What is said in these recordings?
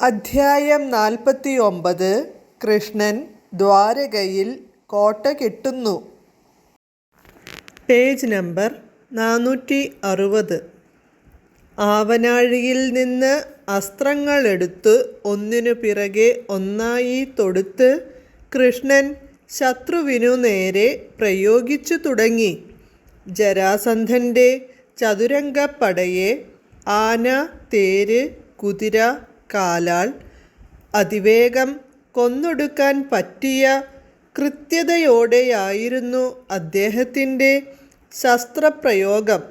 അധ്യായം നാൽപ്പത്തി ഒമ്പത് കൃഷ്ണൻ ദ്വാരകയിൽ കോട്ട കെട്ടുന്നു. പേജ് നമ്പർ നാനൂറ്റി അറുപത് ആവനാഴിയിൽ നിന്ന് അസ്ത്രങ്ങളെടുത്ത് ഒന്നിനു പിറകെ ഒന്നായി തൊടുത്ത് കൃഷ്ണൻ ശത്രുവിനു നേരെ പ്രയോഗിച്ചു തുടങ്ങി. ജരാസന്ധന്റെ ചതുരംഗപ്പടയെ ആന തേര് കുതിര കാലാൾ അതിവേഗം കൊന്നൊടുക്കാൻ പറ്റിയ കൃത്യതയോടെയായിരുന്നു അദ്ദേഹത്തിന്റെ ശസ്ത്രപ്രയോഗം.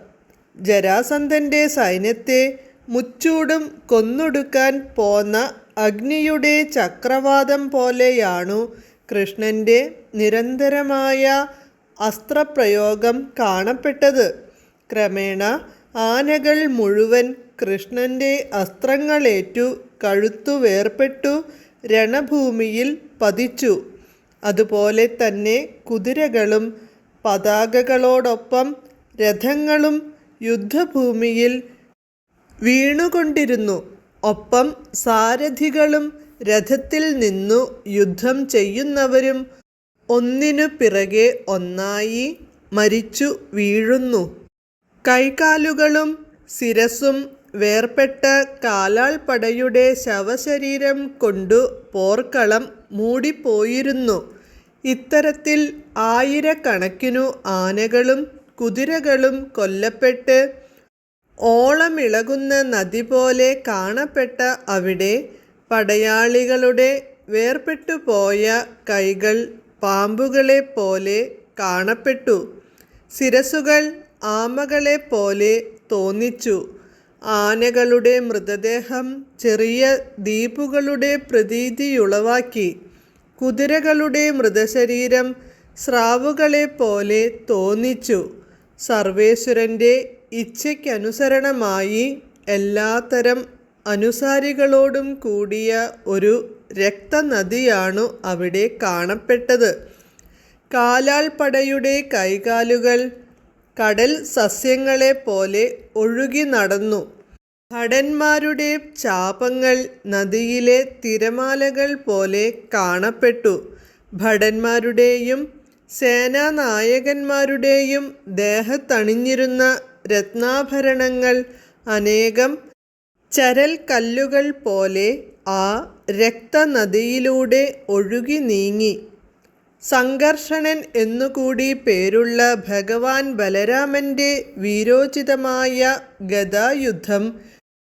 ജരാസന്ധന്റെ സൈന്യത്തെ മുച്ചൂടും കൊന്നൊടുക്കാൻ പോന്ന അഗ്നിയുടെ ചക്രവാദം പോലെയാണു കൃഷ്ണന്റെ നിരന്തരമായ അസ്ത്രപ്രയോഗം കാണപ്പെട്ടത്. ക്രമേണ ആനകൾ മുഴുവൻ കൃഷ്ണന്റെ അസ്ത്രങ്ങളേറ്റു കഴുത്തു വേർപെട്ടു രണഭൂമിയിൽ പതിച്ചു. അതുപോലെ തന്നെ കുതിരകളും പതാകകളോടൊപ്പം രഥങ്ങളും യുദ്ധഭൂമിയിൽ വീണുകൊണ്ടിരുന്നു. ഒപ്പം സാരഥികളും രഥത്തിൽ നിന്നു യുദ്ധം ചെയ്യുന്നവരും ഒന്നിനു പിറകെ ഒന്നായി മരിച്ചു വീഴുന്നു. കൈകാലുകളും ശിരസും വേർപെട്ട കാലാൾപ്പടയുടെ ശവശരീരം കൊണ്ടു പോർക്കളം മൂടിപ്പോയിരുന്നു. ഇത്തരത്തിൽ ആയിരക്കണക്കിനു ആനകളും കുതിരകളും കൊല്ലപ്പെട്ട് ഓളമിളകുന്ന നദി പോലെ കാണപ്പെട്ട അവിടെ പടയാളികളുടെ വേർപെട്ടുപോയ കൈകൾ പാമ്പുകളെ പോലെ കാണപ്പെട്ടു. ശിരസുകൾ ആമകളെ പോലെ തോന്നിച്ചു. ആനകളുടെ മൃതദേഹം ചെറിയ ദ്വീപുകളുടെ പ്രതീതിയുളവാക്കി. കുതിരകളുടെ മൃതശരീരം സ്രാവുകളെ പോലെ തോന്നിച്ചു. സർവേശ്വരന്റെ ഇച്ഛയ്ക്കനുസരണമായി എല്ലാത്തരം അനുസാരികളോടും കൂടിയ ഒരു രക്തനദിയാണു അവിടെ കാണപ്പെട്ടത്. കാലാൾപ്പടയുടെ കൈകാലുകൾ കടൽ സസ്യങ്ങളെ പോലെ ഒഴുകി നടന്നു. ഭടന്മാരുടെ ചാപങ്ങൾ നദിയിലെ തിരമാലകൾ പോലെ കാണപ്പെട്ടു. ഭടന്മാരുടെയും സേനാനായകന്മാരുടെയും ദേഹത്തണിഞ്ഞിരുന്ന രത്നാഭരണങ്ങൾ അനേകം ചരൽ കല്ലുകൾ പോലെ ആ രക്തനദിയിലൂടെ ഒഴുകി നീങ്ങി. സംഘർഷണൻ എന്നുകൂടി പേരുള്ള ഭഗവാൻ ബലരാമന്റെ വീരോചിതമായ ഗദായുദ്ധം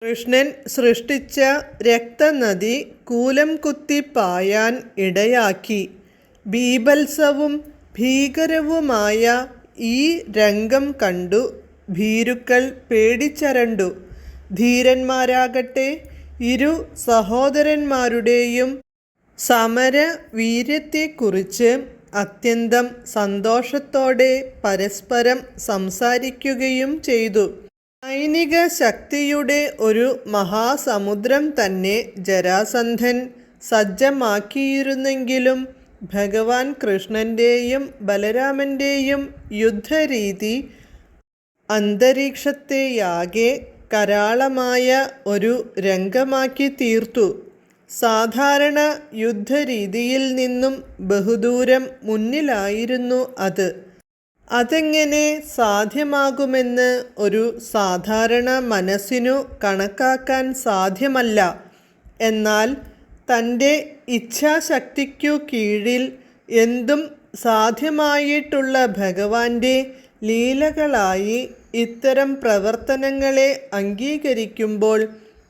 കൃഷ്ണൻ സൃഷ്ടിച്ച രക്തനദി കൂലം കുത്തി പായാൻ ഇടയാക്കി. ബീഭത്സവും ഭീകരവുമായ ഈ രംഗം കണ്ടു ഭീരുക്കൾ പേടിച്ചരണ്ടു. ധീരന്മാരാകട്ടെ ഇരു സഹോദരന്മാരുടെയും സമര വീര്യത്തെക്കുറിച്ച് അത്യന്തം സന്തോഷത്തോടെ പരസ്പരം സംസാരിക്കുകയും ചെയ്തു. സൈനിക ശക്തിയുടെ ഒരു മഹാസമുദ്രം തന്നെ ജരാസന്ധൻ സജ്ജമാക്കിയിരുന്നെങ്കിലും ഭഗവാൻ കൃഷ്ണന്റെയും ബലരാമന്റെയും യുദ്ധരീതി അന്തരീക്ഷത്തെയാകെ കരാളമായ ഒരു രംഗമാക്കി തീർത്തു സാധാരണ യുദ്ധരീതിയിൽ നിന്നും ബഹുദൂരം മുന്നിലായിരുന്നു അത്. അതെങ്ങനെ സാധ്യമാകുമെന്ന് ഒരു സാധാരണ മനസ്സിനു കണക്കാക്കാൻ സാധ്യമല്ല. എന്നാൽ തന്റെ ഇച്ഛാശക്തിക്കു കീഴിൽ എന്തും സാധ്യമായിട്ടുള്ള ഭഗവാന്റെ ലീലകളായി ഇത്തരം പ്രവർത്തനങ്ങളെ അംഗീകരിക്കുമ്പോൾ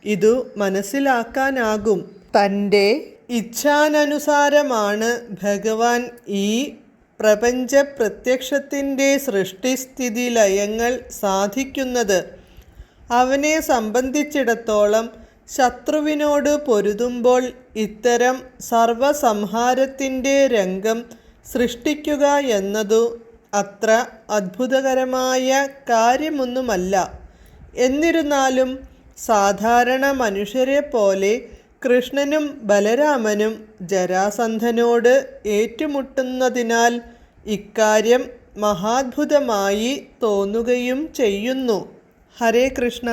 ഇതു മനസ്സിലാക്കാനാകും. തന്റെ ഇച്ഛാനനുസാരമാണ് ഭഗവാൻ ഈ പ്രപഞ്ച പ്രത്യക്ഷത്തിന്റെ സൃഷ്ടിസ്ഥിതി ലയങ്ങൾ സാധിക്കുന്നത്. അവനെ സംബന്ധിച്ചിടത്തോളം ശത്രുവിനോട് പൊരുതുമ്പോൾ ഇത്തരം സർവസംഹാരത്തിന്റെ രംഗം സൃഷ്ടിക്കുക എന്നതു അത്ര അത്ഭുതകരമായ കാര്യമൊന്നുമല്ല. എന്നിരുന്നാലും സാധാരണ മനുഷ്യരെ പോലെ കൃഷ്ണനും ബലരാമനും ജരാസന്ധനോട് ഏറ്റുമുട്ടുന്നതിനാൽ ഇക്കാര്യം മഹാത്ഭുതമായി തോന്നുകയും ചെയ്യുന്നു. ഹരേ കൃഷ്ണ.